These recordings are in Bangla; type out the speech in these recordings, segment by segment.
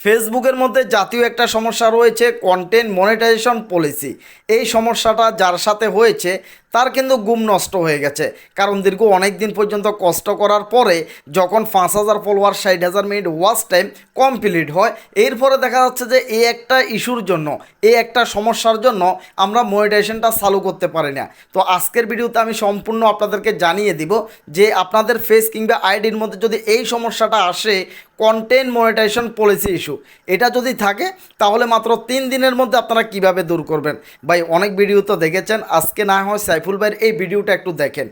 ফেসবুকের মধ্যে জাতীয় একটা সমস্যা রয়েছে কন্টেন্ট মনিটাইজেশন পলিসি এই সমস্যাটা যার সাথে হয়েছে তার কিন্তু গুম নষ্ট হয়ে গেছে। কারণ দীর্ঘ অনেক দিন পর্যন্ত কষ্ট করার পরে যখন পাঁচ হাজার ফলোয়ার ষাট হাজার মিনিট ওয়াচ টাইম কমপ্লিট হয়, এরপরে দেখা যাচ্ছে যে এই একটা ইস্যুর জন্য এই একটা সমস্যার জন্য আমরা মনিটাইজেশনটা চালু করতে পারি না। তো আজকের ভিডিওতে আমি সম্পূর্ণ আপনাদেরকে জানিয়ে দিব যে আপনাদের ফেস কিংবা আইডির মধ্যে যদি এই সমস্যাটা আসে কন্টেন্ট মনিটাইজেশন পলিসি ইস্যু এটা যদি থাকে, তাহলে মাত্র তিন দিনের মধ্যে আপনারা কীভাবে দূর করবেন? ভাই, অনেক ভিডিও তো দেখেছেন, আজকে না হয় সাইফুল ভাইয়ের এই ভিডিওটা একটু দেখেন।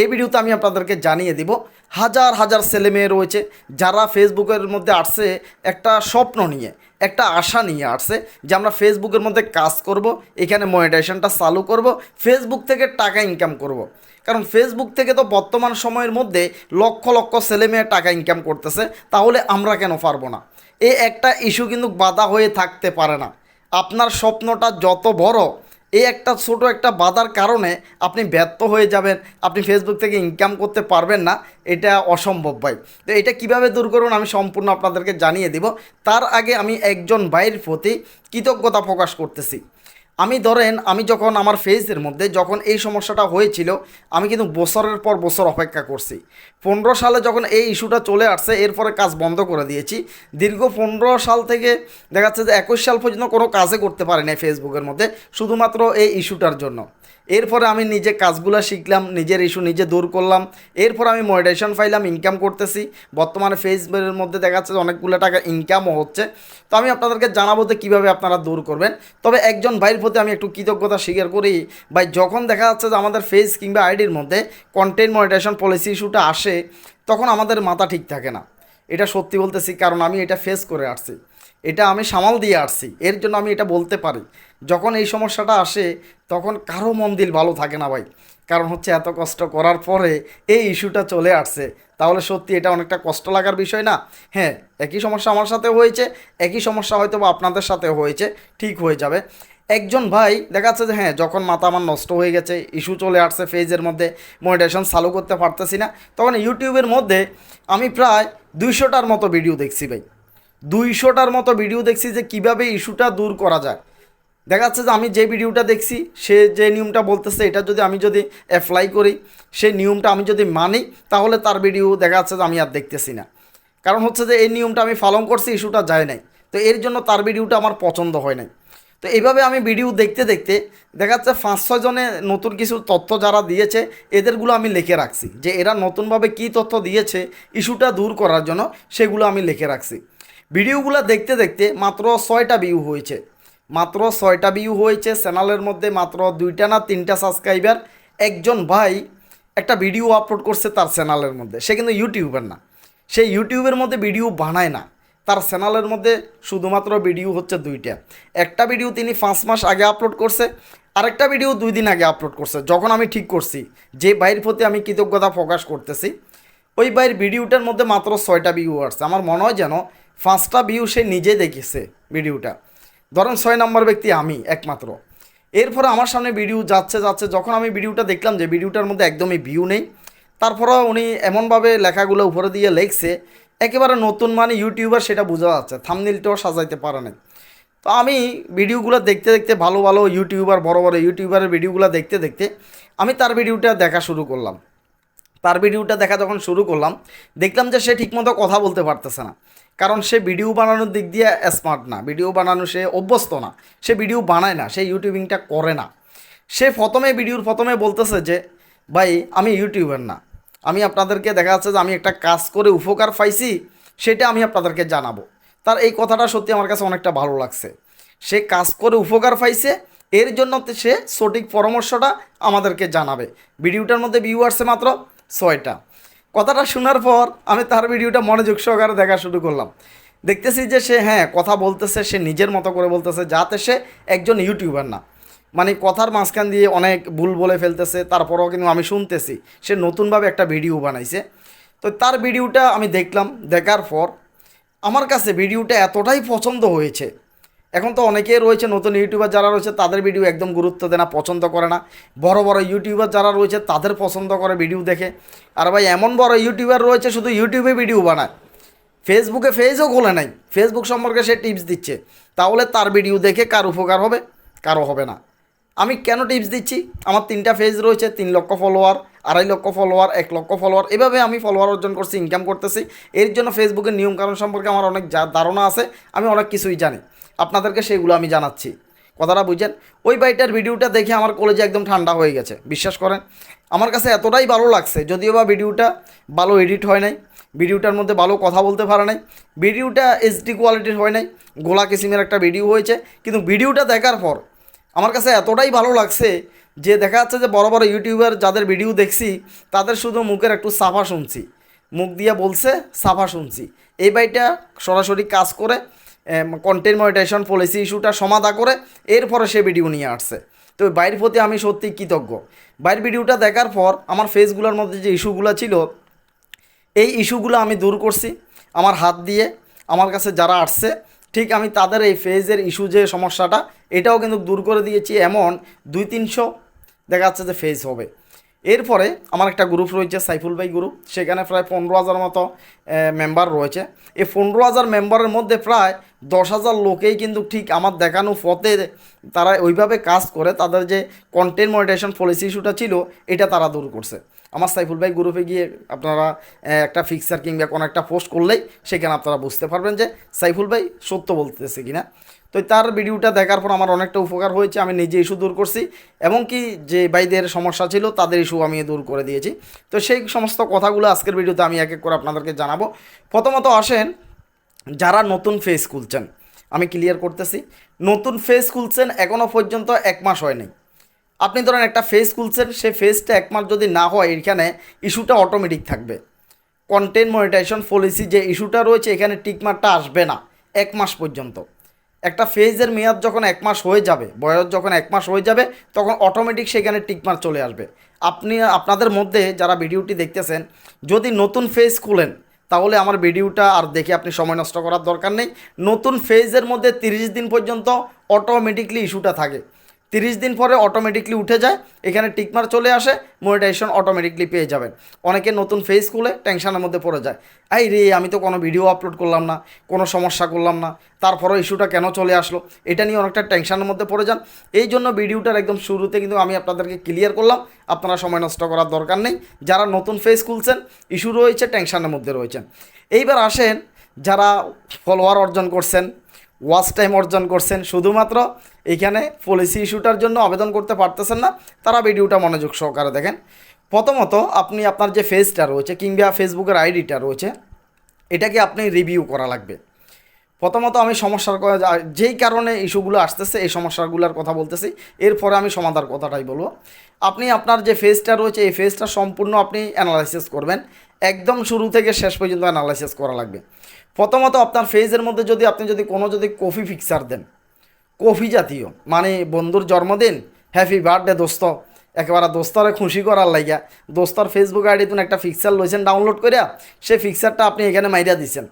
এই ভিডিওতে আমি আপনাদেরকে জানিয়ে দিব, হাজার হাজার ছেলে মেয়ে রয়েছে যারা ফেসবুকের মধ্যে আসছে একটা স্বপ্ন নিয়ে, একটা আশা নিয়ে আসছে যে আমরা ফেসবুকের মধ্যে কাজ করব, এখানে মনিটাইজেশনটা চালু করব, ফেসবুক থেকে টাকা ইনকাম করব। কারণ ফেসবুক থেকে তো বর্তমান সময়ের মধ্যে লক্ষ লক্ষ ছেলে মেয়ে টাকা ইনকাম করতেছে, তাহলে আমরা কেন পারব না? এই একটা ইস্যু কিন্তু বাধা হয়ে থাকতে পারে না। আপনার স্বপ্নটা যত বড় এই একটা ছোট একটা বাধার কারণে আপনি ব্যর্থ হয়ে যাবেন, আপনি ফেসবুক থেকে ইনকাম করতে পারবেন না, এটা অসম্ভব ভাই। তো এটা কীভাবে দূর করুন আমি সম্পূর্ণ আপনাদেরকে জানিয়ে দিব। তার আগে আমি একজন ভাইয়ের প্রতি কৃতজ্ঞতা প্রকাশ করতেছি। আমি ধরেন, আমি যখন আমার ফেসের মধ্যে যখন এই সমস্যাটা হয়েছিল, আমি কিন্তু বছরের পর বছর অপেক্ষা করছি। পনেরো সালে যখন এই ইস্যুটা চলে আসছে, এরপরে কাজ বন্ধ করে দিয়েছি। দীর্ঘ পনেরো সাল থেকে দেখা যাচ্ছে যে একুশ সাল পর্যন্ত কোনো কাজে করতে পারেনি ফেসবুকের মধ্যে, শুধুমাত্র এই ইস্যুটার জন্য। এরপরে আমি নিজে কাজগুলো শিখলাম, নিজের ইস্যু নিজে দূর করলাম। এরপর আমি মনিটাইজেশন পাইলাম ইনকাম করতেছি। বর্তমানে ফেসবুকের মধ্যে দেখা যাচ্ছে অনেকগুলো টাকা ইনকামও হচ্ছে। তো আমি আপনাদেরকে জানাব যে কীভাবে আপনারা দূর করবেন। তবে একজন ভাইয়ের প্রতি আমি একটু কৃতজ্ঞতা স্বীকার করি, ভাই, যখন দেখা যাচ্ছে যে আমাদের ফেস কিংবা আইডির মধ্যে কন্টেন্ট মনিটাইজেশন পলিসি ইস্যুটা আসে, তখন আমাদের মাথা ঠিক থাকে না। এটা সত্যি বলতেছি, কারণ আমি এটা ফেস করে আসছি। এটা আমি সামাল দিয়ে আসছি। এর জন্য আমি এটা বলতে পারি। যখন এই সমস্যাটা আসে, তখন কারও মন দিল ভালো থাকে না ভাই। কারণ হচ্ছে এত কষ্ট করার পরে এই ইস্যুটা চলে আসছে। তাহলে সত্যি এটা অনেকটা কষ্ট লাগার বিষয় না? হ্যাঁ একই সমস্যা আমার সাথে হয়েছে, একই সমস্যা হয়তো বা আপনাদের সাথে হয়েছে, ঠিক হয়ে যাবে। একজন ভাই দেখা যাচ্ছে যে হ্যাঁ যখন মাথা আমার নষ্ট হয়ে গেছে, ইস্যু চলে আসছে ফেজের মধ্যে মনিটেশন চালু করতে পারতেছি না, তখন ইউটিউবের মধ্যে আমি প্রায় দুইশোটার মতো ভিডিও দেখছি ভাই। দুইশোটার মতো ভিডিও দেখছি যে কীভাবে ইস্যুটা দূর করা যায়। দেখা যাচ্ছে যে আমি যে ভিডিওটা দেখছি, সে যে নিয়মটা বলতেছে, এটা যদি আমি যদি অ্যাপ্লাই করি সেই নিয়মটা আমি যদি মানি, তাহলে তার ভিডিও দেখা যাচ্ছে যে আমি আর দেখতেছি না। কারণ হচ্ছে যে এই নিয়মটা আমি পালন করছি ইস্যুটা যায় নাই। তো এর জন্য তার ভিডিওটা আমার পছন্দ হয় নাই। তো এইভাবে আমি ভিডিও দেখতে দেখতে দেখা যাচ্ছে পাঁচ ছয় জনে নতুন কিছু তথ্য যারা দিয়েছে, এদেরগুলো আমি লিখে রাখছি। যে এরা নতুনভাবে কী তথ্য দিয়েছে ইস্যুটা দূর করার জন্য সেগুলো আমি লিখে রাখছি। ভিডিওগুলো দেখতে দেখতে মাত্র ছয়টা ভিউ হয়েছে। মাত্র ছয়টা ভিউ হয়েছে চ্যানেলের মধ্যে মাত্র দুইটা না তিনটা সাবস্ক্রাইবার একজন ভাই একটা ভিডিও আপলোড করছে তার চ্যানেলের মধ্যে। সে কিন্তু ইউটিউবের না। সে ইউটিউবের মধ্যে ভিডিও বানায় না। তার চ্যানেলের মধ্যে শুধুমাত্র ভিডিও হচ্ছে দুইটা। একটা ভিডিও তিনি পাঁচ মাস আগে আপলোড করছে, আরেকটা ভিডিও দুই দিন আগে আপলোড করছে। যখন আমি ঠিক করছি, যে ভাইয়ের প্রতি আমি কৃতজ্ঞতা প্রকাশ করতেছি, ওই ভাইয়ের ভিডিওটার মধ্যে মাত্র ছয়টা ভিউ আসছে আমার মনে হয় যেন পাঁচটা ভিউ সে নিজে দেখেছে ভিডিওটা ধরেন ছয় নম্বর ব্যক্তি আমি, একমাত্র। এরপরে আমার সামনে ভিডিও যাচ্ছে যাচ্ছে, যখন আমি ভিডিওটা দেখলাম যে ভিডিওটার মধ্যে একদমই ভিউ নেই, তারপরেও উনি এমনভাবে লেখাগুলো উপরে দিয়ে লেখছে, একেবারে নতুন মানে ইউটিউবার সেটা বোঝা যাচ্ছে থামনিলটাও সাজাইতে পারে নাই। তো আমি ভিডিওগুলো দেখতে দেখতে ভালো ভালো ইউটিউবার বড় বড় ইউটিউবারের ভিডিওগুলো দেখতে দেখতে আমি তার ভিডিওটা দেখা শুরু করলাম। তার ভিডিওটা দেখা যখন শুরু করলাম, দেখলাম যে সে ঠিকমতো কথা বলতে পারতেছে না। কারণ সে ভিডিও বানানোর দিক দিয়ে স্মার্ট না ভিডিও বানানো সে অভ্যস্ত না, সে ভিডিও বানায় না, সে ইউটিউবিংটা করে না। সে প্রথমে ভিডিওর প্রথমে বলতেছে যে, ভাই, আমি ইউটিউবার না। আমি আপনাদেরকে দেখা যাচ্ছে যে আমি একটা কাজ করে উপকার পাইছি, সেটা আমি আপনাদেরকে জানাব। তার এই কথাটা সত্যি আমার কাছে অনেকটা ভালো লাগছে। সে কাজ করে উপকার পাইছে, এর জন্য সে সঠিক পরামর্শটা আমাদেরকে জানাবে। ভিডিওটার মধ্যে ভিউ আসছে মাত্র ছয়টা। কথাটা শোনার পর আমি তার ভিডিওটা মনোযোগ সহকারে দেখা শুরু করলাম। দেখতেছি যে সে হ্যাঁ কথা বলতেছে, সে নিজের মতো করে বলতেছে, যাতে সে একজন ইউটিউবার না। মানে কথার মাঝখান দিয়ে অনেক ভুল বলে ফেলতেছে, তারপরেও কিন্তু আমি শুনতেছি। সে নতুনভাবে একটা ভিডিও বানাইছে। তো তার ভিডিওটা আমি দেখলাম, দেখার পর আমার কাছে ভিডিওটা এতটাই পছন্দ হয়েছে এখন তো অনেকেই রয়েছে, নতুন ইউটিউবার যারা রয়েছে, তাদের ভিডিও একদম গুরুত্ব দেয় না, পছন্দ করে না। বড় বড় ইউটিউবার যারা রয়েছে, তাদের পছন্দ করে ভিডিও দেখে। আর ভাই, এমন বড় ইউটিউবার রয়েছে, শুধু ইউটিউবে ভিডিও বানায়। ফেসবুকে ফেজও খোলে নাই। ফেসবুক সম্পর্কে সে টিপস দিচ্ছে। তাহলে তার ভিডিও দেখে কার উপকার হবে, কারও হবে না। আমি কেন টিপস দিচ্ছি? আমার তিনটা ফেজ রয়েছে, তিন লক্ষ ফলোয়ার আড়াই লক্ষ ফলোয়ার এক লক্ষ ফলোয়ার এভাবে আমি ফলোয়ার অর্জন করছি ইনকাম করতেছি। এর জন্য ফেসবুকের নিয়মকানুন সম্পর্কে আমার অনেক যা- ধারণা আছে, আমি অনেক কিছুই জানি। আপনাদেরকে সেগুলো আমি জানাচ্ছি। কথাটা বুঝছেন? ওই বাইটার ভিডিওটা দেখে আমার কলেজে একদম ঠান্ডা হয়ে গেছে, বিশ্বাস করেন। আমার কাছে এতটাই ভালো লাগছে, যদিও বা ভিডিওটা ভালো এডিট হয় নাই, ভিডিওটার মধ্যে ভালো কথা বলতে পারে নাই, ভিডিওটা এইচডি কোয়ালিটির হয় নাই, গোলা কিসিমের একটা ভিডিও হয়েছে, কিন্তু ভিডিওটা দেখার পর আমার কাছে এতটাই ভালো লাগছে যে দেখা যাচ্ছে যে বড় বড় ইউটিউবার যাদের ভিডিও দেখছি, তাদের শুধু মুখের একটু সাফা শুনছি, মুখ দিয়ে বলছে সাফা শুনছি। এই বাইটা সরাসরি কাজ করে কন্টেন্ট মনিটাইজেশন পলিসি ইস্যুটা সমাধা করে এরপরে সে ভিডিও নিয়ে আসছে। তো বাইরের প্রতি আমি সত্যি কৃতজ্ঞ। বাইরের ভিডিওটা দেখার পর আমার ফেসগুলোর মধ্যে যে ইস্যুগুলো ছিল, এই ইস্যুগুলো আমি দূর করছি, আমার হাত দিয়ে, আমার কাছে যারা আসছে, ঠিক আমি তাদের এই ফেজের ইস্যু যে সমস্যাটা, এটাও কিন্তু দূর করে দিয়েছি। এমন দুই তিনশো দেখা যাচ্ছে যে ফেজ হবে। এরপরে আমার একটা গ্রুপ রয়েছে, সাইফুল ভাই গ্রুপ সেখানে প্রায় পনেরো হাজার মতো মেম্বার রয়েছে। এই পনেরো হাজার মেম্বারের মধ্যে প্রায় দশ হাজার লোকেই কিন্তু ঠিক আমার দেখানো পথে তারা ওইভাবে কাজ করে, তাদের যে কন্টেন্ট মনিটাইজেশন পলিসি ইস্যুটা ছিল, এটা তারা দূর করছে। আমার সাইফুল ভাই গ্রুপে গিয়ে আপনারা একটা ফিক্সার কিংবা কোনো একটা পোস্ট করলেই সেখানে আপনারা বুঝতে পারবেন যে সাইফুল ভাই সত্য বলতেছে কিনা। তো তার ভিডিওটা দেখার পর আমার অনেকটা উপকার হয়েছে, আমি নিজে ইস্যু দূর করছি। এবং কি যে ভাইদের সমস্যা ছিল, তাদের ইস্যু আমি দূর করে দিয়েছি। তো সেই সমস্ত কথাগুলো আজকের ভিডিওতে আমি এক এক করে আপনাদেরকে জানাব। প্রথমত আসেন, যারা নতুন ফেস খুলছেন, আমি ক্লিয়ার করতেছি, নতুন ফেস খুলছেন এখনও পর্যন্ত এক মাস হয়নি আপনি ধরেন একটা ফেস খুলছেন সেই ফেসটা এক মাস যদি না হয়, এখানে ইস্যুটা অটোমেটিক থাকবে। কন্টেন্ট মনিটাইজেশন পলিসি যে ইস্যুটা রয়েছে, এখানে টিকমার্কটা আসবে না, এক মাস পর্যন্ত। একটা ফেজের মেয়াদ যখন এক মাস হয়ে যাবে, বয়স যখন এক মাস হয়ে যাবে, তখন অটোমেটিক সেখানে টিকমার চলে আসবে। আপনি, আপনাদের মধ্যে যারা ভিডিওটি দেখতেছেন, যদি নতুন ফেজ খুলেন, তাহলে আমার ভিডিওটা আর দেখে আপনি সময় নষ্ট করার দরকার নেই। নতুন ফেজের মধ্যে তিরিশ দিন পর্যন্ত অটোমেটিকলি ইস্যুটা থাকে। তিরিশ দিন পরে অটোমেটিকলি উঠে যায়, এখানে টিকমার চলে আসে মনিটাইজেশন অটোমেটিকলি পেয়ে যাবেন। অনেকে নতুন ফেস খুলে টেনশনের মধ্যে পড়ে যায়। এই রে, আমি তো কোনো ভিডিও আপলোড করলাম না, কোনো সমস্যা করলাম না, তারপরেও ইস্যুটা কেন চলে আসলো? এটা নিয়ে অনেকটা টেনশনের মধ্যে পড়ে যান। এই জন্য ভিডিওটার একদম শুরুতে কিন্তু আমি আপনাদেরকে ক্লিয়ার করলাম, আপনারা সময় নষ্ট করার দরকার নেই। যারা নতুন ফেস খুলছেন ইস্যু রয়েছে টেনশনের মধ্যে রয়েছেন। এইবার আসেন, যারা ফলোয়ার অর্জন করছেন ওয়াচ টাইম অর্জন করছেন। শুধুমাত্র এইখানে পলিসি ইস্যুটার জন্য আবেদন করতে পারতেছেন না। তারা ভিডিওটা মনোযোগ সহকারে দেখেন। প্রথমত আপনি আপনার যে ফেজটা রয়েছে, কিংবা ফেসবুকের আইডিটা রয়েছে, এটাকে আপনি রিভিউ করা লাগবে। প্রথমত আমি সমস্যার যেই কারণে ইস্যুগুলো আসতেছে, এই সমস্যাগুলোর কথা বলতেছি। এরপরে আমি সমাধার কথাটাই বলব। আপনি আপনার যে ফেজটা রয়েছে, এই ফেজটা সম্পূর্ণ আপনি অ্যানালাইসিস করবেন। একদম শুরু থেকে শেষ পর্যন্ত অ্যানালাইসিস করা লাগবে। প্রথমত আপনার ফেজের মধ্যে যদি আপনি যদি কোনো যদি কফি ফিক্সার দেন কফি জাতীয় মানে বন্ধুর জন্মদিন হ্যাপি বার্থডে দোস্ত, একেবারে দোস্তরে খুশি করার লাগিয়া দোস্তর ফেসবুক আইডি তুমি একটা ফিক্সার লইছেন ডাউনলোড করিয়া সেই ফিক্সারটা আপনি এখানে মাইরা দিছেন।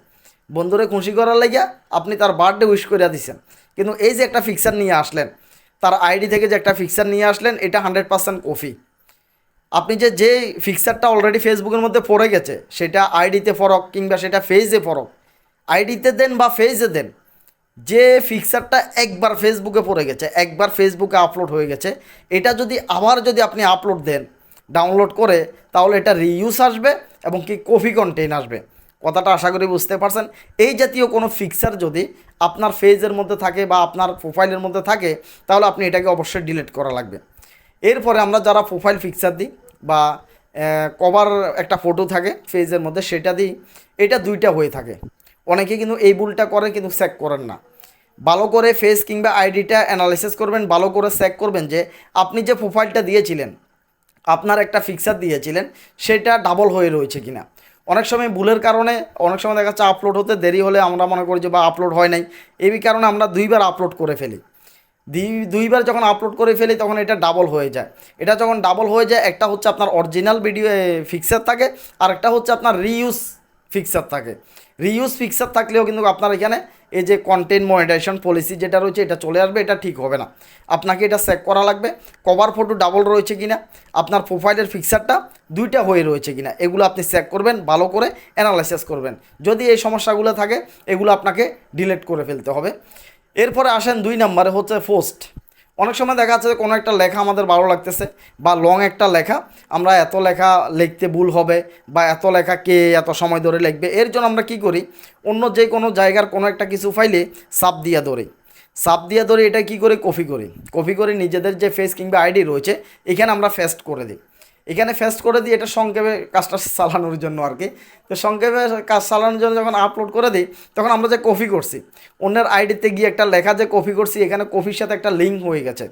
বন্ধুরে খুশি করার লাগিয়া আপনি তার বার্থডে উইশ করিয়া দিছেন। কিন্তু এই যে একটা ফিক্সার নিয়ে আসলেন, তার আইডি থেকে যে একটা ফিক্সার নিয়ে আসলেন, এটা হান্ড্রেড পার্সেন্ট কফি আপনি যে যে ফিক্সারটা অলরেডি ফেসবুকের মধ্যে পড়ে গেছে, সেটা আইডিতে ফরক কিংবা সেটা ফেজে ফরক আইডিতে দেন বা ফেজে দেন, যে ফিক্সারটা একবার ফেসবুকে পড়ে গেছে, একবার ফেসবুকে আপলোড হয়ে গেছে, এটা যদি আবার যদি আপনি আপলোড দেন ডাউনলোড করে, তাহলে এটা রিইউজ আসবে এবং কি কপি কন্টেন্ট আসবে। কথাটা আশা করি বুঝতে পারছেন। এই জাতীয় কোনো ফিক্সার যদি আপনার ফেজের মধ্যে থাকে বা আপনার প্রোফাইলের মধ্যে থাকে, তাহলে আপনি এটাকে অবশ্যই ডিলিট করা লাগবে। এরপরে আমরা যারা প্রোফাইল পিকচার দিই বা কভার একটা ফটো থাকে, ফেজের মধ্যে সেটা দিই, এটা দুইটা হয়ে থাকে। অনেকে কিন্তু এই ভুলটা করে কিন্তু চেক করেন না। ভালো করে ফেস কিংবা আইডিটা অ্যানালাইসিস করবেন, ভালো করে চেক করবেন যে আপনি যে প্রোফাইলটা দিয়েছিলেন, আপনার একটা ফিক্সার দিয়েছিলেন, সেটা ডাবল হয়ে রয়েছে কিনা। অনেক সময় ভুলের কারণে, অনেক সময় দেখা যাচ্ছে আপলোড হতে দেরি হলে আমরা মনে করি যে বা আপলোড হয় নাই। এই কারণে আমরা দুইবার আপলোড করে ফেলি। দুই- দুইবার যখন আপলোড করে ফেলি, তখন এটা ডাবল হয়ে যায়। এটা যখন ডাবল হয়ে যায়, একটা হচ্ছে আপনার অরিজিনাল ভিডিও ফিক্সার থাকে আর একটা হচ্ছে আপনার রিইউজ ফিক্সার থাকে। রিউজ ফিক্সার থাকলেও কিন্তু আপনার এখানে এই যে কন্টেন্ট মনিটাইজেশন পলিসি যেটা রয়েছে, এটা চলে আসবে, এটা ঠিক হবে না। আপনাকে এটা চেক করা লাগবে কভার ফটো ডাবল রয়েছে কিনা, আপনার প্রোফাইলের ফিক্সারটা দুইটা হয়ে রয়েছে কিনা, এগুলো আপনি চেক করবেন, ভালো করে অ্যানালাইসিস করবেন। যদি এই সমস্যাগুলো থাকে, এগুলো আপনাকে ডিলিট করে ফেলতে হবে। এরপরে আসেন দুই নম্বরে হচ্ছে পোস্ট অনেক সময় দেখা যাচ্ছে যে কোনো একটা লেখা আমাদের ভালো লাগতেছে বা লং একটা লেখা, আমরা এত লেখা লিখতে ভুল হবে বা এত লেখা কে এত সময় ধরে লিখবে, এর জন্য আমরা কি করি? অন্য যে কোনো জায়গার কোনো একটা কিছু ফাইলে সাপ দিয়া ধরে। সাপ দিয়া ধরে এটা কি করে? কপি করি। কপি করে নিজেদের যে ফেস কিংবা আইডি রয়েছে, এখানে আমরা ফেস্ট করে দিই। এখানে ফেস্ট করে দিই, এটা সংক্ষেপে কাজটা চালানোর জন্য আর কি তো সংক্ষেপে কাজ চালানোর জন্য যখন আপলোড করে দিই, তখন আমরা যে কপি করছি, অন্যের আইডিতে গিয়ে একটা লেখা যে কপি করছি, এখানে কপির সাথে একটা লিঙ্ক হয়ে গেছে।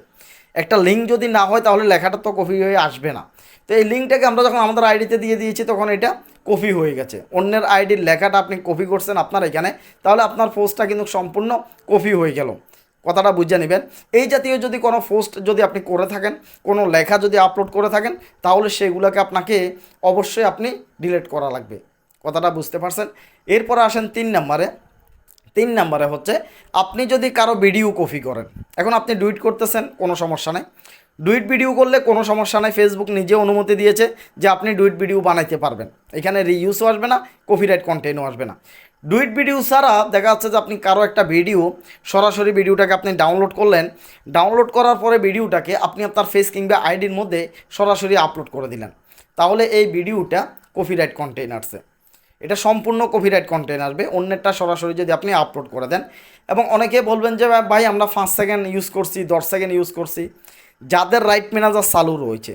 একটা লিঙ্ক যদি না হয়, তাহলে লেখাটা তো কপি হয়ে আসবে না। তো এই লিঙ্কটাকে আমরা যখন আমাদের আইডিতে দিয়ে দিয়েছি, তখন এটা কপি হয়ে গেছে। অন্যের আইডির লেখাটা আপনি কপি করছেন আপনার এখানে, তাহলে আপনার পোস্টটা কিন্তু সম্পূর্ণ কপি হয়ে গেল। কথাটা বুঝে নেবেন। এই জাতীয় যদি কোনো পোস্ট যদি আপনি করে থাকেন, কোনো লেখা যদি আপলোড করে থাকেন, তাহলে সেগুলোকে আপনাকে অবশ্যই আপনি ডিলিট করা লাগবে। কথাটা বুঝতে পারছেন? এরপরে আসেন তিন নম্বরে। তিন নম্বরে হচ্ছে, আপনি যদি কারও ভিডিও কপি করেন, এখন আপনি ডুইট করতেছেন, কোনো সমস্যা নেই। ডুইট ভিডিও করলে কোনো সমস্যা নেই ফেসবুক নিজে অনুমতি দিয়েছে যে আপনি ডুইট ভিডিও বানাইতে পারবেন। এখানে রিইউজও আসবে না কপিরাইট কন্টেন্টও আসবে না। ডুইট ভিডিও ছাড়া দেখা যাচ্ছে যে আপনি কারও একটা ভিডিও সরাসরি ভিডিওটাকে আপনি ডাউনলোড করলেন। ডাউনলোড করার পরে ভিডিওটাকে আপনি আপনার ফেস কিংবা আইডির মধ্যে সরাসরি আপলোড করে দিলেন। তাহলে এই ভিডিওটা কপিরাইট কন্টেন্ট আসছে। এটা সম্পূর্ণ কপিরাইট কন্টেন্ট আসবে, অন্যেরটা সরাসরি যদি আপনি আপলোড করে দেন। এবং অনেকে বলবেন যে, ভাই, আমরা পাঁচ সেকেন্ড ইউজ করছি, দশ সেকেন্ড ইউজ করছি। যাদের রাইট ম্যানেজার চালু রয়েছে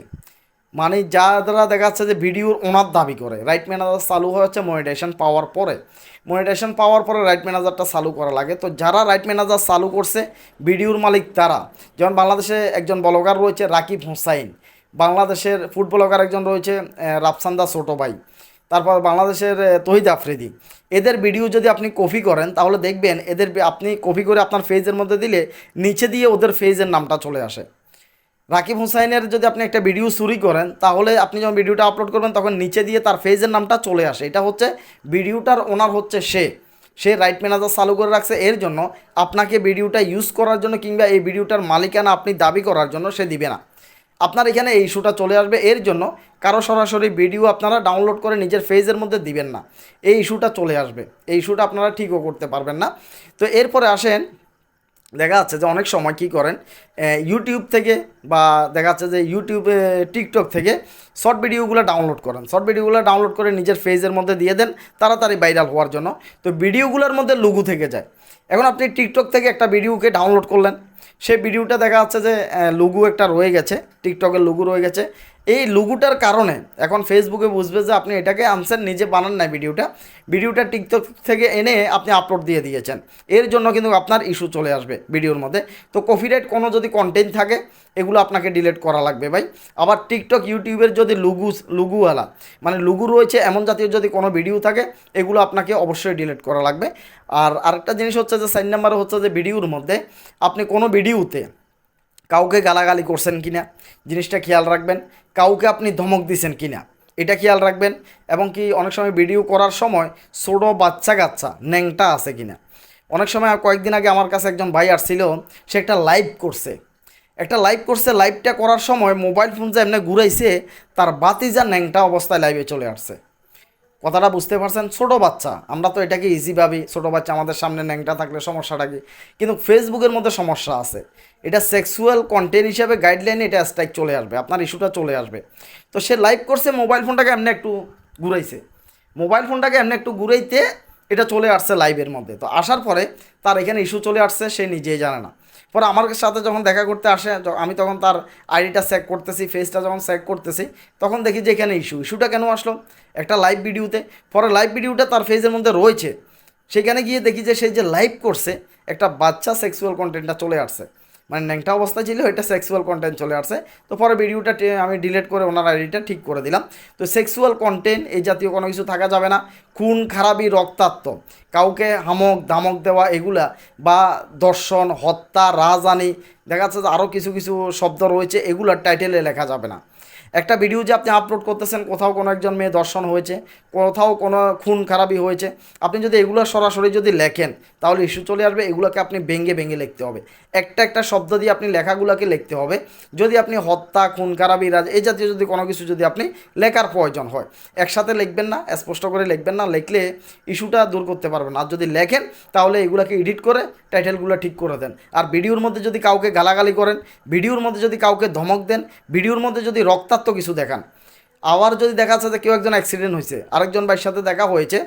মানে যারা দেখা যাচ্ছে যে ভিডিওর ওনার দাবি করে রাইট ম্যানেজার চালু হয়ে হচ্ছে মনিটাইজেশন পাওয়ার পরে। মনিটাইজেশন পাওয়ার পরে রাইট ম্যানেজারটা চালু করা লাগে। তো যারা রাইট ম্যানেজার চালু করছে, ভিডিওর মালিক তারা? যেমন বাংলাদেশে একজন ব্লগার রয়েছে রাকিব হোসাইন, বাংলাদেশের ফুড ব্লগার একজন রয়েছে রাফসান্দা ছোটো ভাই তারপর বাংলাদেশের তহিদ আফ্রিদি। এদের ভিডিও যদি আপনি কপি করেন, তাহলে দেখবেন এদের আপনি কপি করে আপনার ফেজের মধ্যে দিলে নিচে দিয়ে ওদের ফেজের নামটা চলে আসে। রাকিব হুসাইনের যদি আপনি একটা ভিডিও চুরি করেন, তাহলে আপনি যখন ভিডিওটা আপলোড করবেন, তখন নিচে দিয়ে তার ফেজের নামটা চলে আসে। এটা হচ্ছে ভিডিওটার ওনার হচ্ছে সে। সে রাইট ম্যানেজার চালু করে রাখছে। এর জন্য আপনাকে ভিডিওটা ইউজ করার জন্য কিংবা এই ভিডিওটার মালিকানা আপনি দাবি করার জন্য সে দিবে না। আপনার এখানে এই ইস্যুটা চলে আসবে। এর জন্য কারও সরাসরি ভিডিও আপনারা ডাউনলোড করে নিজের ফেজের মধ্যে দিবেন না। এই ইস্যুটা চলে আসবে। এই ইস্যুটা আপনারা ঠিকও করতে পারবেন না। তো এরপরে আসেন দেখা যাচ্ছে যে অনেক সময় কী করেন ইউটিউব থেকে বা দেখা যাচ্ছে যে ইউটিউবে টিকটক থেকে শর্ট ভিডিওগুলো ডাউনলোড করেন। শর্ট ভিডিওগুলো ডাউনলোড করে নিজের ফেজের মধ্যে দিয়ে দেন, তাড়াতাড়ি ভাইরাল হওয়ার জন্য। তো ভিডিওগুলোর মধ্যে লুগু থেকে যায়। এখন আপনি টিকটক থেকে একটা ভিডিওকে ডাউনলোড করলেন, সেই ভিডিওটা দেখা যাচ্ছে যে লুগু একটা রয়ে গেছে টিকটকের লুগু রয়ে গেছে। এই লুগুটার কারণে এখন ফেসবুকে বুঝবে যে আপনি এটাকে আনসার নিজে বানান না ভিডিওটা। ভিডিওটা টিকটক থেকে এনে আপনি আপলোড দিয়ে দিয়েছেন। এর জন্য কিন্তু আপনার ইস্যু চলে আসবে ভিডিওর মধ্যে। তো কপিরাইট কোনো যদি কন্টেন্ট থাকে, এগুলো আপনাকে ডিলেট করা লাগবে ভাই। আবার টিকটক ইউটিউবের যদি লুগু, লুগুওয়ালা মানে লুগু রয়েছে, এমন জাতীয় যদি কোনো ভিডিও থাকে, এগুলো আপনাকে অবশ্যই ডিলেট করা লাগবে। আর আরেকটা জিনিস হচ্ছে যে, সাইন নাম্বার হচ্ছে যে, ভিডিওর মধ্যে আপনি কোনো ভিডিওতে কাউকে গালাগালি করছেন কিনা? জিনিসটা খেয়াল রাখবেন, কাউকে আপনি ধমক দিছেন কিনা? এটা খেয়াল রাখবেন, এবং কি অনেক সময় ভিডিও করার সময় ছোটো বাচ্চা কাচ্চা ন্যাংটা আছে কিনা? অনেক সময় কয়েকদিন আগে আমার কাছে একজন ভাই আসছিল, সে একটা লাইভ করছে। একটা লাইভ করছে লাইভটা করার সময় মোবাইল ফোন যে এমনি ঘুরাইছে, তার বাতি যা ন্যাংটা অবস্থায় লাইভে চলে আসছে। কথাটা বুঝতে পারছেন, ছোট বাচ্চা। আমরা তো এটাকে ইজি ভাবি, ছোট বাচ্চা আমাদের সামনে ন্যাংটা থাকলে সমস্যাটা কি? কিন্তু ফেসবুকের মধ্যে সমস্যা আছে। এটা সেক্সুয়াল কন্টেন্ট হিসাবে গাইডলাইনে এটা স্ট্রাইক চলে আসবে, আপনার ইস্যুটা চলে আসবে। তো সে লাইভ করছে মোবাইল ফোনটাকে এমনি একটু ঘুরাইছে। মোবাইল ফোনটাকে এমনি একটু ঘুরাইতে এটা চলে আসছে লাইভের মধ্যে। তো আসার পরে তার এখানে ইস্যু চলে আসছে, সে নিজেই জানে না। পরে আমার সাথে যখন দেখা করতে আসে আমি তখন তার আইডিটা চেক করতেছি ফেসটা যখন চেক করতেছি, তখন দেখি যে এখানে ইস্যু ইস্যুটা কেন আসলো? একটা লাইভ ভিডিওতে পরে লাইভ ভিডিওটা তার ফেসের মধ্যে রয়েছে। সেখানে গিয়ে দেখি যে সে যে লাইভ করছে, একটা বাচ্চা সেক্সুয়াল কন্টেন্টটা চলে আসছে। মানে ন্যাংটা অবস্থা ছিল, এটা সেক্সুয়াল কন্টেন্ট চলে আসছে। তো পরে ভিডিওটা আমি ডিলিট করে ওনার আইডিটা ঠিক করে দিলাম। তো সেক্সুয়াল কন্টেন্ট এই জাতীয় কোনো কিছু থাকা যাবে না। খুন, খারাপি, রক্তাক্ত। কাউকে হামক দামক দেওয়া, এগুলা বা দর্শন, হত্যা রাজধানী দেখা যাচ্ছে যে আরও কিছু কিছু শব্দ রয়েছে, এগুলার টাইটেলে লেখা যাবে না। একটা ভিডিও যে আপনি আপলোড করতেছেন, কোথাও কোনো একজন মেয়ে দর্শন হয়েছে, কোথাও কোনো খুন খারাপি হয়েছে, আপনি যদি এগুলো সরাসরি যদি লেখেন, তাহলে ইস্যু চলে আসবে, এগুলোকে আপনি ভেঙে ভেঙে লিখতে হবে। একটা একটা শব্দ দিয়ে আপনি লেখাগুলোকে লিখতে হবে। যদি আপনি হত্যা খুন খারাপি রাজ এই জাতীয় যদি কোনো কিছু যদি আপনি লেখার প্রয়োজন হয়, একসাথে লিখবেন না, স্পষ্ট করে লিখবেন না, লিখলে ইস্যুটা দূর করতে পারবেন আর যদি লেখেন, তাহলে এগুলোকে এডিট করে টাইটেলগুলো ঠিক করে দেন। আর ভিডিওর মধ্যে যদি কাউকে গালাগালি করেন, ভিডিওর মধ্যে যদি কাউকে ধমক দেন, ভিডিওর মধ্যে যদি রক্তাক্ত কিছু দেখান, আবার যদি দেখা যাচ্ছে যে কেউ একজন অ্যাক্সিডেন্ট হয়েছে, আরেকজন ভাইয়ের সাথে দেখা হয়েছে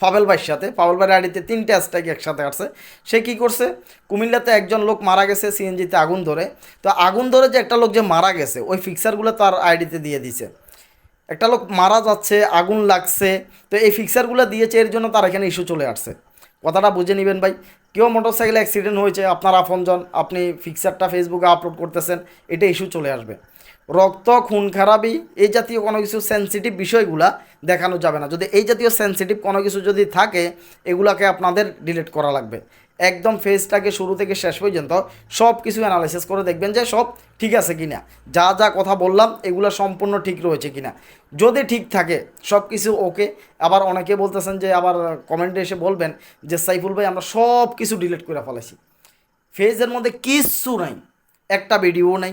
ফাবেল ভাইয়ের সাথে। ফাবেল ভাইয়ের আইডিতে তিনটে অ্যাস্ট্যাগ একসাথে আসছে। সে কি করছে? কুমিল্লাতে একজন লোক মারা গেছে সিএনজিতে আগুন ধরে। তো আগুন ধরে যে একটা লোক যে মারা গেছে, ওই ফিক্সারগুলো তার আইডিতে দিয়ে দিছে একটা লোক মারা যাচ্ছে, আগুন লাগছে, তো এই ফিক্সারগুলো দিয়েছে, এর জন্য তার এখানে ইস্যু চলে আসছে। কথাটা বুঝে নেবেন ভাই। কেউ মোটরসাইকেল অ্যাক্সিডেন্ট হয়েছে, আপনার আপনজন, আপনি ফিক্সারটা ফেসবুকে আপলোড করতেছেন, এটা ইস্যু চলে আসবে। রক্ত, খুন, খারাপি, এই জাতীয় কোনো কিছু সেন্সিটিভ বিষয়গুলা দেখানো যাবে না। যদি এই জাতীয় সেন্সিটিভ কোনো কিছু যদি থাকে, এগুলাকে আপনাদের ডিলিট করা লাগবে। একদম ফেজটাকে শুরু থেকে শেষ পর্যন্ত সব কিছু অ্যানালাইসিস করে দেখবেন যে সব ঠিক আছে কিনা। যা যা কথা বললাম, এগুলো সম্পূর্ণ ঠিক রয়েছে কিনা। যদি ঠিক থাকে সব কিছু ওকে আবার অনেকে বলতেছেন যে, আবার কমেন্টে এসে বলবেন যে, সাইফুল ভাই, আমরা সব কিছু ডিলিট করে ফেলেছি। ফেজের মধ্যে কিচ্ছু নাই। একটা ভিডিও নাই।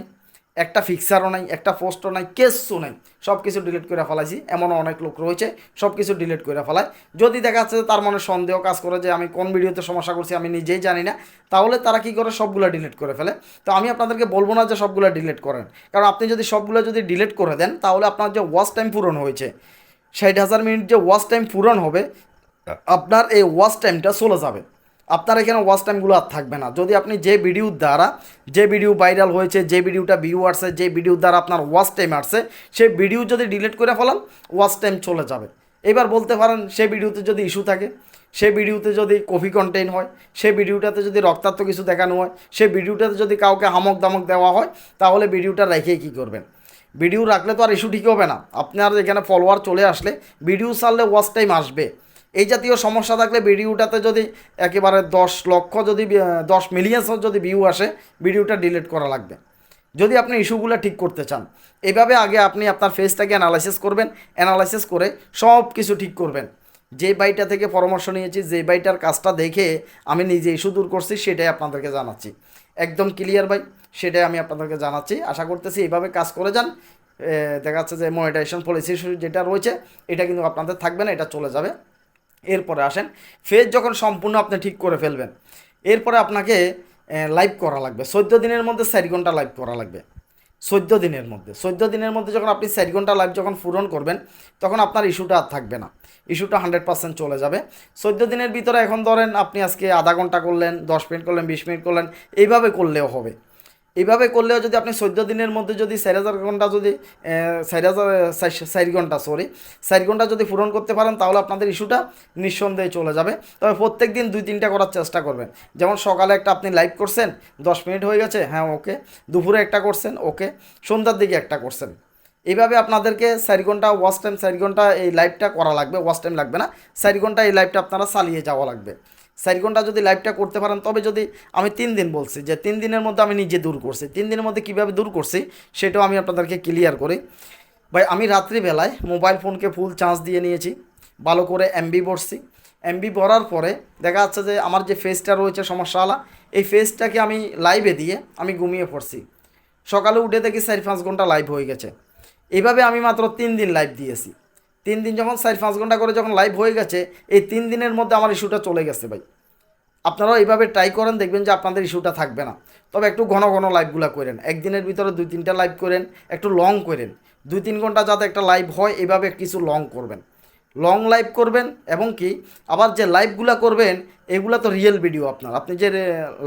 একটা ফিক্সারও নাই, একটা পোস্টও নাই কিচ্ছু নাই। সব কিছু ডিলিট করে ফেলাইছি এমন অনেক লোক রয়েছে সব কিছু ডিলিট করে ফেলায়। যদি দেখা যাচ্ছে তার মনে সন্দেহ কাজ করে যে আমি কোন ভিডিওতে সমস্যা করছি আমি নিজেই জানি না, তাহলে তারা কি করে? সবগুলো ডিলিট করে ফেলে। তো আমি আপনাদেরকে বলব না যে সবগুলো ডিলিট করেন। কারণ আপনি যদি সবগুলো যদি ডিলিট করে দেন, তাহলে আপনার যে ওয়াচ টাইম পূরণ হয়েছে, ষাট হাজার মিনিট যে ওয়াচ টাইম পূরণ হবে, আপনার এই ওয়াচ টাইমটা চলে যাবে। আপনার এখানে ওয়াচ টাইমগুলো আর থাকবে না। যদি আপনি যে ভিডিওর দ্বারা, যে ভিডিও ভাইরাল হয়েছে, যে ভিডিওটা ভিউ আসছে, যে ভিডিওর দ্বারা আপনার ওয়াচ টাইম আসছে, সেই ভিডিও যদি ডিলিট করে ফেলান ওয়াচ টাইম চলে যাবে। এবার বলতে পারেন সে ভিডিওতে যদি ইস্যু থাকে সে ভিডিওতে যদি কফি কন্টেন্ট হয় সে ভিডিওটাতে যদি রক্তাক্ত কিছু দেখানো হয় সে ভিডিওটাতে যদি কাউকে হামক দামক দেওয়া হয়, তাহলে ভিডিওটা রেখে কী করবেন? ভিডিও রাখলে তো আর ইস্যু ঠিক হবে না। আপনার এখানে ফলোয়ার চলে আসলে ভিডিও ছাড়লে ওয়াচ টাইম আসবে। এই জাতীয় সমস্যা থাকলে ভিডিওটাতে যদি একেবারে দশ লক্ষ যদি দশ মিলিয়ন যদি ভিউ আসে, ভিডিওটা ডিলিট করা লাগবে। যদি আপনি ইস্যুগুলো ঠিক করতে চান এইভাবে আগে আপনি আপনার ফেসটাকে অ্যানালাইসিস করবেন অ্যানালাইসিস করে সব কিছু ঠিক করবেন। যে বাইটা থেকে পরামর্শ নিয়েছি, যে বাইটার কাজটা দেখে আমি নিজে ইস্যু দূর করছি, সেটাই আপনাদেরকে জানাচ্ছি। একদম ক্লিয়ার ভাই, সেটাই আমি আপনাদেরকে জানাচ্ছি। আশা করতেছি এইভাবে কাজ করে যান। দেখা যাচ্ছে যে মনিটাইজেশন পলিসি যেটা রয়েছে, এটা কিন্তু আপনাদের থাকবে না, এটা চলে যাবে। এরপরে আসেন। ফেজ যখন সম্পূর্ণ আপনি ঠিক করে ফেলবেন, এরপরে আপনাকে লাইভ করা লাগবে। চোদ্দ দিনের মধ্যে চারি ঘণ্টা লাইভ করা লাগবে। চোদ্দ দিনের মধ্যে। চোদ্দ দিনের মধ্যে যখন আপনি চারি ঘণ্টা লাইভ যখন পূরণ করবেন, তখন আপনার ইস্যুটা আর থাকবে না। ইস্যুটা হান্ড্রেড পার্সেন্ট চলে যাবে। চোদ্দ দিনের ভিতরে এখন ধরেন আপনি আজকে আধা ঘণ্টা করলেন, দশ মিনিট করলেন, বিশ মিনিট করলেন, এইভাবে করলেও হবে। এইভাবে করলেও যদি আপনি চোদ্দ দিনের মধ্যে যদি চার হাজার ঘণ্টা যদি চার হাজার, চার ঘণ্টা সরি চার ঘণ্টা যদি পূরণ করতে পারেন, তাহলে আপনাদের ইস্যুটা নিঃসন্দেহে চলে যাবে। তবে প্রত্যেক দিন দুই, তিনটা করার চেষ্টা করবেন। যেমন সকালে একটা আপনি লাইভ করছেন, দশ মিনিট হয়ে গেছে হ্যাঁ ওকে দুপুরে একটা করছেন ওকে সন্ধ্যার দিকে একটা করছেন। এইভাবে আপনাদেরকে চার ঘণ্টা ওয়াচ টাইম চার ঘণ্টা এই লাইভটা করা লাগবে ওয়াচ টাইম লাগবে না, চার ঘণ্টা এই লাইভটা আপনারা চালিয়ে যাওয়া লাগবে। চার ঘণ্টা যদি লাইভটা করতে পারেন, তবে যদি আমি তিন দিন বলছি যে তিন দিনের মধ্যে আমি নিজে দূর করছি, তিন দিনের মধ্যে কীভাবে দূর করছি সেটাও আমি আপনাদেরকে ক্লিয়ার করি। ভাই, আমি রাত্রিবেলায় মোবাইল ফোনকে ফুল চার্জ দিয়ে নিয়েছি, ভালো করে এমবি ভরছি। এমবি ভরার পরে দেখা যাচ্ছে যে আমার যে ফেসটা রয়েছে সমস্যাওয়ালা, এই ফেসটাকে আমি লাইভে দিয়ে আমি ঘুমিয়ে পড়ছি। সকালে উঠে দেখি চার পাঁচ ঘণ্টা লাইভ হয়ে গেছে। এইভাবে আমি মাত্র তিন দিন লাইভ দিয়েছি। তিন দিন যখন চার পাঁচ ঘণ্টা করে যখন লাইভ হয়ে গেছে, এই তিন দিনের মধ্যে আমার ইস্যুটা চলে গেছে ভাই। আপনারাও এইভাবে ট্রাই করেন, দেখবেন যে আপনাদের ইস্যুটা থাকবে না। তবে একটু ঘন ঘন লাইভগুলো করেন। একদিনের ভিতরে দুই তিনটা লাইভ করেন, একটু লং করেন। দুই তিন ঘণ্টা যাতে একটা লাইভ হয় এভাবে কিছু লং করবেন। লং লাইভ করবেন এবং কি, আবার যে লাইভগুলো করবেন, এগুলো তো রিয়েল ভিডিও আপনার। আপনি যে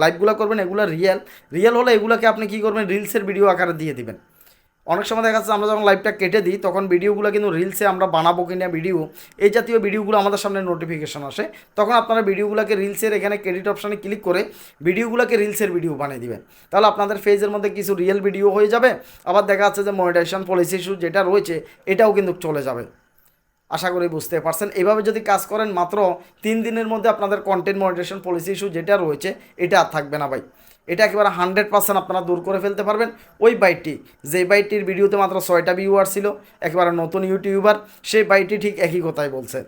লাইভগুলো করবেন, এগুলো রিয়েল রিয়েল হলে এগুলোকে আপনি কী করবেন রিলসের ভিডিও আকারে দিয়ে দিবেন। অনেক সময় দেখা যাচ্ছে আমরা যখন লাইভটা কেটে দিই, তখন ভিডিওগুলো কিন্তু রিলসে আমরা বানাবো কিনা ভিডিও এই জাতীয় ভিডিওগুলো আমাদের সামনে নোটিফিকেশন আসে। তখন আপনারা ভিডিওগুলোকে রিলসের এখানে ক্রেডিট অপশানে ক্লিক করে ভিডিওগুলোকে রিলসের ভিডিও বানিয়ে দিবেন। তাহলে আপনাদের ফেজের মধ্যে কিছু রিয়েল ভিডিও হয়ে যাবে। আবার দেখা যাচ্ছে যে মনিটাইজেশন পলিসি ইস্যু যেটা রয়েছে, এটাও কিন্তু চলে যাবে। আশা করি বুঝতে পারছেন। এভাবে যদি কাজ করেন মাত্র তিন দিনের মধ্যে আপনাদের কন্টেন্ট মনিটেশন পলিসি ইস্যু যেটা রয়েছে, এটা আর থাকবে না ভাই। এটা একেবারে হান্ড্রেড পার্সেন্ট আপনারা দূর করে ফেলতে পারবেন। ওই বাইকটি যে বাইকটির ভিডিওতে মাত্র ছয়টা ভিউয়ার ছিল, একেবারে নতুন ইউটিউবার সেই বাইকটি ঠিক একই কথাই বলছে।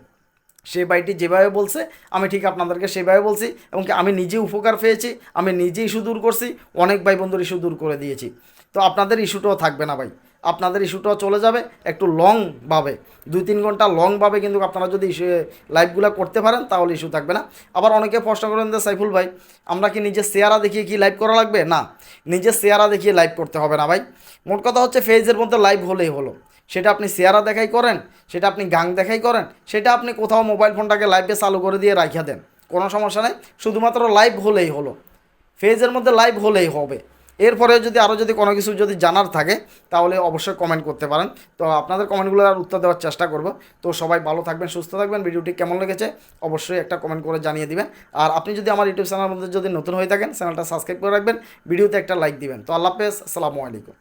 সেই বাইকটি যেভাবে বলছে, আমি ঠিক আপনাদেরকে সেভাবে বলছি এবং আমি নিজে উপকার পেয়েছি, আমি নিজে ইস্যু দূর করছি, অনেক ভাই বন্ধুর ইস্যু দূর করে দিয়েছি। তো আপনাদের ইস্যুটাও থাকবে না ভাই। আপনাদের ইস্যুটাও চলে যাবে, একটু লংভাবে দুই তিন ঘণ্টা লংভাবে কিন্তু আপনারা যদি লাইভগুলো করতে পারেন, তাহলে ইস্যু থাকবে না। আবার অনেকে প্রশ্ন করেন যে, সাইফুল ভাই, আমরা কি নিজের চেহারা দেখিয়ে কি লাইভ করা লাগবে? না, নিজের চেহারা দেখিয়ে লাইভ করতে হবে না ভাই। মোট কথা হচ্ছে, ফেজের মধ্যে লাইভ হলেই হলো। সেটা আপনি চেহারা দেখাই করেন, সেটা আপনি গাং দেখাই করেন, সেটা আপনি কোথাও মোবাইল ফোনটাকে লাইভে চালু করে দিয়ে রাখিয়া দেন। কোনো সমস্যা নেই, শুধুমাত্র লাইভ হলেই হলো। ফেজের মধ্যে লাইভ হলেই হবে। এরপরে যদি আরও যদি কোনো কিছু যদি জানার থাকে, তাহলে অবশ্যই কমেন্ট করতে পারেন। তো আপনাদের কমেন্টগুলো আর উত্তর দেওয়ার চেষ্টা করব। তো সবাই ভালো থাকবেন, সুস্থ থাকবেন। ভিডিওটি কেমন লেগেছে অবশ্যই একটা কমেন্ট করে জানিয়ে দিবেন। আর আপনি যদি আমার ইউটিউব চ্যানেলের মধ্যে যদি নতুন হয়ে থাকেন চ্যানেলটা সাবস্ক্রাইব করে রাখবেন। ভিডিওতে একটা লাইক দিবেন। তো আল্লাহ হাফেজ, আসসালামু আলাইকুম।